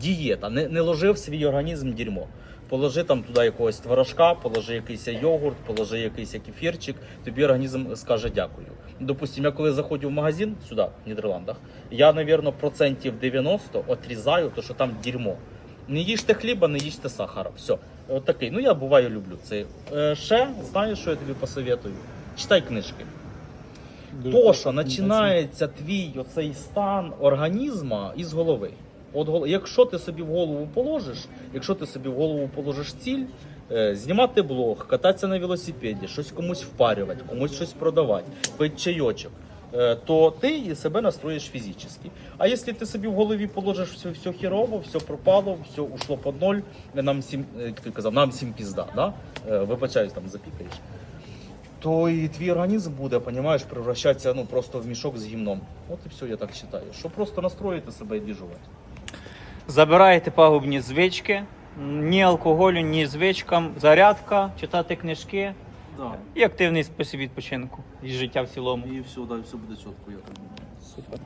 дієта. Не, не ложи в свій організм дерьмо. Положи там туди якогось творожка, положи якийсь йогурт, положи якийсь кефірчик, тобі організм скаже дякую. Допустим, я коли заходжу в магазин сюди, в Нідерландах, я, навірно, процентів 90 отрізаю, то що там дерьмо. Не їжте хліба, не їжте сахара. Все. От такий. Ну я буваю люблю це. Е, ще знаєш, що я тобі посоветую? Читай книжки. То, що починається твій оцей стан організма із голови. От якщо ти собі в голову положиш, якщо ти собі в голову положиш ціль, е, знімати блог, кататися на велосипеді, щось комусь впарювати, комусь щось продавати, пити чайочок, е, то ти себе настроїш фізично. А якщо ти собі в голові положиш все, все хірово, все пропало, все ушло під ноль, нам всім, е, ти казав, нам всім пізда, да? Е, вибачаюсь, там запікаєш то і твій організм буде, понімаєш, превращатися ну, просто в мішок з гімном. От і все, я так вважаю. Що просто настроїти себе і біжувати. Забираєте пагубні звички, ні алкоголю, ні звичкам, зарядка, читати книжки Да. і активний спосіб відпочинку і життя в цілому. І все, да, все буде чітко, я так думаю. Супер.